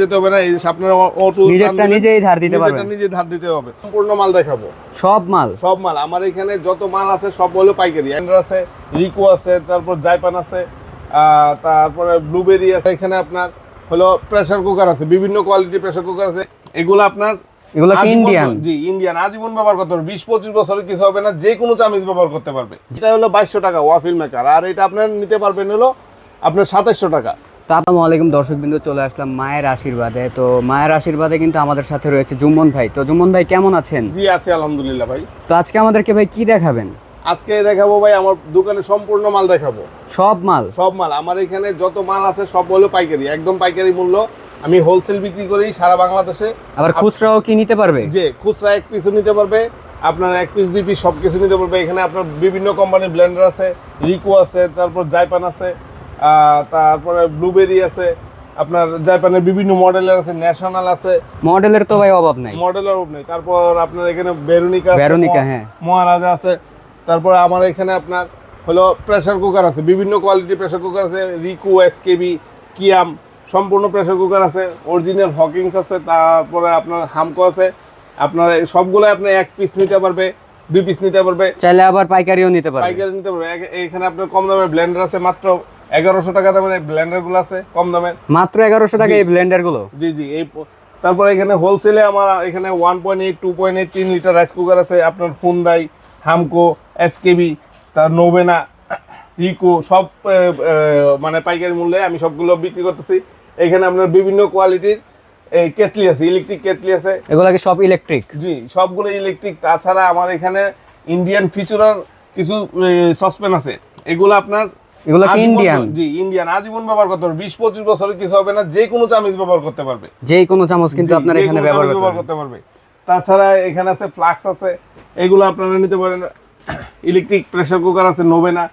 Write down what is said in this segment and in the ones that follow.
দিতে হবে না এই আপনার অটো নিজেরটা নিজেই ধার দিতে পারবেন। নিজে ধার দিতে হবে। সম্পূর্ণ মাল দেখাবো। সব মাল। সব মাল। আমার এখানে যত মাল আছে সব হলো পাইকারি। অ্যান্ড্র আছে রিকো আছে তারপর জাইপান আছে তারপরে ব্লুবেরি আছে। এখানে আপনার হলো প্রেসার কুকার আছে বিভিন্ন কোয়ালিটি প্রেসার কুকার আছে। এগুলো আপনার এগুলো কি ইন্ডিয়ান জি ইন্ডিয়ান আজীবন ব্যবহার করতে পারবে বিশ পঁচিশ বছরের কিছু হবে না যে কোনো চামিজ ব্যবহার করতে পারবে। এটা হলো বাইশশো টাকা ওয়াফিল মেকার আর এটা আপনার নিতে পারবেন হলো আপনার সাতাশশো টাকা। তো আসসালামু আলাইকুম দর্শক বিন্দু চলে আসলাম মায়ের আশীর্বাদে। তো মায়ের আশীর্বাদে কিন্তু আমাদের সাথে রয়েছে জুম্মন ভাই। তো জুম্মন ভাই কেমন আছেন? জি আছে আলহামদুলিল্লাহ ভাই। তো আজকে আমাদেরকে ভাই কি দেখাবেন? আজকে দেখাবো ভাই আমার দোকানে সম্পূর্ণ মাল দেখাবো। সব মাল? সব মাল। আমার এখানে যত মাল আছে সব হলো পাইকারি। একদম পাইকারি মূল্য। আমি হোলসেল বিক্রি করি সারা বাংলাদেশে। আবার খুচরাও কি নিতে পারবে? যে খুচরা এক পিসও নিতে পারবে। আপনার এক পিস দুই পিস সব কিছু নিতে পারবে। এখানে আপনার বিভিন্ন কোম্পানির ব্লেন্ডার আছে রিকো আছে তারপর জাইপান আছে। তারপরে ব্লুবেরি আছে আপনার জাইপানের বিভিন্ন মডেলের আছে ন্যাশনাল আছে। মডেলের তো ভাই অভাব নাই। মডেলের অভাব নেই। তারপর আপনার এখানে বেরোনিকা আছে, ভেরোনিকা, হ্যাঁ। মহারাজা আছে। তারপর আমার এখানে আপনার হলো প্রেসার কুকার আছে বিভিন্ন কোয়ালিটি প্রেসার কুকার আছে রিকু এসকেবি কিয়াম সম্পূর্ণ প্রেসার কুকার আছে অরিজিনাল হকিংস আছে তারপরে আপনার হামকো আছে। আপনার সবগুলো আপনি এক পিস নিতে পারবে দুই পিস নিতে পারবে। চাইলে আবার পাইকারিও নিতে পারবে। পাইকারি নিতে পারবে। এখানে আপনার কম দামের ব্লেন্ডার আছে মাত্র এগারোশো টাকা দামের ব্লেন্ডারগুলো আছে কম দামের। মাত্র এগারোশো টাকা এই ব্লেন্ডারগুলো জি জি এই তারপরে এখানে হোলসেলে আমার এখানে one point eight two point eight তিন লিটার রাইস কুকার আছে আপনার ফুন্দাই হামকো এসকেবি তার নোবেনা রিকো সব মানে পাইকারি মূল্যে আমি সবগুলো বিক্রি করতেছি। এখানে আপনার বিভিন্ন কোয়ালিটির এই কেটলি আছে ইলেকট্রিক কেটলি আছে। এগুলো কি সব ইলেকট্রিক জি সবগুলো ইলেকট্রিক তাছাড়া আমার এখানে ইন্ডিয়ান ফিচারার কিছু সসপেন আছে। এগুলো আপনার এগুলো কি ইন্ডিয়ান জি ইন্ডিয়ান আজীবন ব্যবহার করতে পারবে। বিশ পঁচিশ বছরের কিছু হবে না যে কোনো চামিজ ব্যবহার করতে পারবে। যেই কোনো চামচ কিন্তু আপনার এখানে ব্যবহার করতে পারবে। তাছাড়া এখানে আছে ফ্লাক্স আছে এগুলো আপনারা নিতে পারেন। ইলেকট্রিক প্রেসার কুকার আছে নোবেনা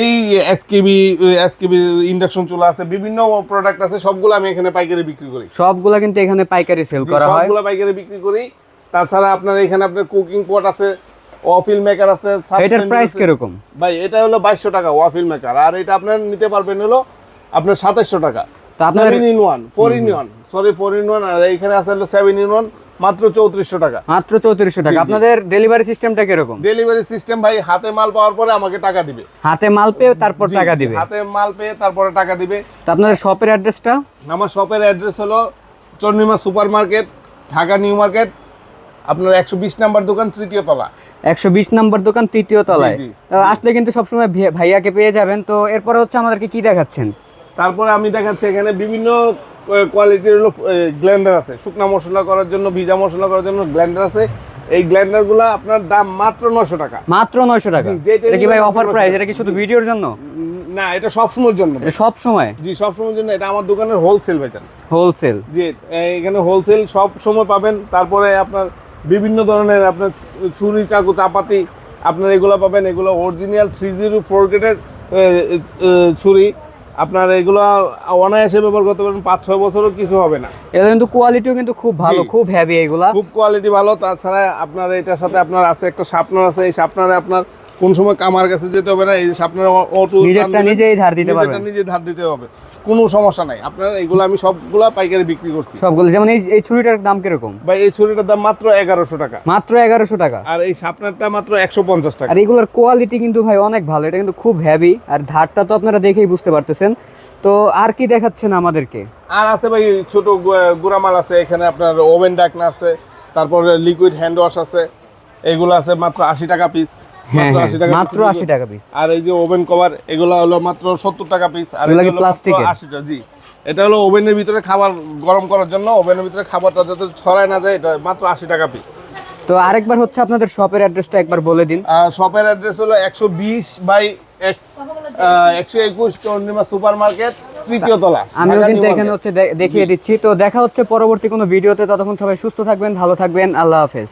এই এসকেবি এসকেবি ইন্ডাকশন চুলা আছে বিভিন্ন প্রোডাক্ট আছে সবগুলো আমি এখানে পাইকারি বিক্রি করি। সবগুলা কিন্তু এখানে পাইকারি সেল করা হয়। সবগুলো পাইকারি বিক্রি করি। তাছাড়া আপনার এখানে আপনার কুকিং পট আছে ওয়াফিল মেকার আছে এটার প্রাইস। কীরকম? ভাই এটা হলো বাইশশো টাকা ওয়াফিল মেকার আর এটা আপনার নিতে পারবেন হলো আপনার সাতাশশো টাকা। তো আপনার in one four in one sorry four in one আর এইখানে আছে হলো সেভেন ইন ওয়ান মাত্র চৌত্রিশশো টাকা। মাত্র চৌত্রিশশো টাকা। আপনাদের ডেলিভারি সিস্টেমটা কীরকম? ডেলিভারি সিস্টেম ভাই হাতে মাল পাওয়ার পরে আমাকে টাকা দিবে। হাতে মাল পেয়ে তারপর টাকা দিবে? হাতে মাল পেয়ে তারপরে টাকা দিবে। তো আপনাদের শপের অ্যাড্রেসটা আমার শপের অ্যাড্রেস হলো Chandima super market Dhaka new market আপনার একশো বিশ নাম্বার দোকান তৃতীয় তলা। একশো বিশ নাম্বার দোকান তৃতীয় তলায়। আসলে কিন্তু সবসময় ভাইয়াকে পেয়ে যাবেন। তো এরপরে হচ্ছে আমাদেরকে কি দেখাচ্ছেন? তারপরে আমি দেখাচ্ছি এখানে বিভিন্ন কোয়ালিটির হলো গ্ল্যান্ডার আছে। শুকনা মশলা করার জন্য ভিজা মশলা করার জন্য গ্ল্যান্ডার আছে। এই গ্ল্যান্ডারগুলো আপনার দাম মাত্র নশো টাকা। মাত্র নয়শো টাকা? এটা কি ভাই অফার 900 প্রাইস এটা কি শুধু ভিডিওর জন্য? না এটা সবসময়ের জন্য। সব সময় জি সবসময়ের জন্য। এটা আমার দোকানের হোলসেল বেচান হোলসেল জি এখানে হোলসেল সব সময় পাবেন। তারপরে আপনার বিভিন্ন ধরনের আপনার ছুরি চাকু চাপাতি আপনার এগুলো পাবেন। এগুলো অরিজিনাল থ্রি জিরো ফোর গ্রেডের ছুরি আপনার এগুলো অনায়াসে ব্যবহার করতে পারেন পাঁচ ছয় বছরও কিছু হবে না। এটা কিন্তু কোয়ালিটিও কিন্তু খুব ভালো খুব হ্যাভি এগুলো। খুব কোয়ালিটি ভালো। তাছাড়া আপনার এটার সাথে আপনার আছে একটা শার্পনার আছে। এই শার্পনারে আপনার কোন সময় কামার কাছে যেতে হবে না এই শার্পনার অটো নিজেরটা নিজেই ধার দিতে পারবেন। নিজে ধার দিতে হবে। কোনো সমস্যা নাই। আপনার এগুলো আমি সবগুলা পাইকারি বিক্রি করছি। সবগুলো যেমন এই এই ছুরিটার দাম কীরকম? ভাই এই ছুরিটার দাম মাত্র এগারোশো টাকা। মাত্র এগারোশো টাকা? আর এই শার্পনারটা মাত্র একশো পঞ্চাশ টাকা। আর এগুলোর কোয়ালিটি কিন্তু ভাই অনেক ভালো এটা কিন্তু খুব হেভি আর ধারটা তো আপনারা দেখেই বুঝতে পারতেছেন। তো আর কি দেখাচ্ছেন আমাদেরকে? আর আছে ভাই ছোট গুড়ামাল আছে এখানে আপনার ওভেন ডাকনা আছে তারপরে লিকুইড হ্যান্ড ওয়াশ আছে এগুলো আছে মাত্র আশি টাকা পিস হ্যাঁ হ্যাঁ মাত্র এগুলো। আশি টাকা পিস আর এই যে ওভেন কভার এগুলো হলো মাত্র সত্তর টাকা পিস আর এগুলো এটা কি হলো মাত্র প্লাস্টিকের? 80 টা, জি। এটা হলো ওভেনের ভিতরে খাবার গরম করার জন্য ওভেনের ভিতরে খাবারটা যাতে ছড়ায় না যায় এটা মাত্র আশি টাকা পিস তো আরেকবার হচ্ছে আপনাদের শপের অ্যাড্রেসটা একবার বলে দিন। শপের অ্যাড্রেস হলো একশো বিশ বাই একশো একুশ চন্দ্রিমা সুপার মার্কেট তৃতীয় তলা আমিও কিন্তু এখানে হচ্ছে দেখিয়ে দিচ্ছি। তো দেখা হচ্ছে পরবর্তী কোনো ভিডিওতে ততক্ষণ সবাই সুস্থ থাকবেন ভালো থাকবেন আল্লাহ হাফেজ।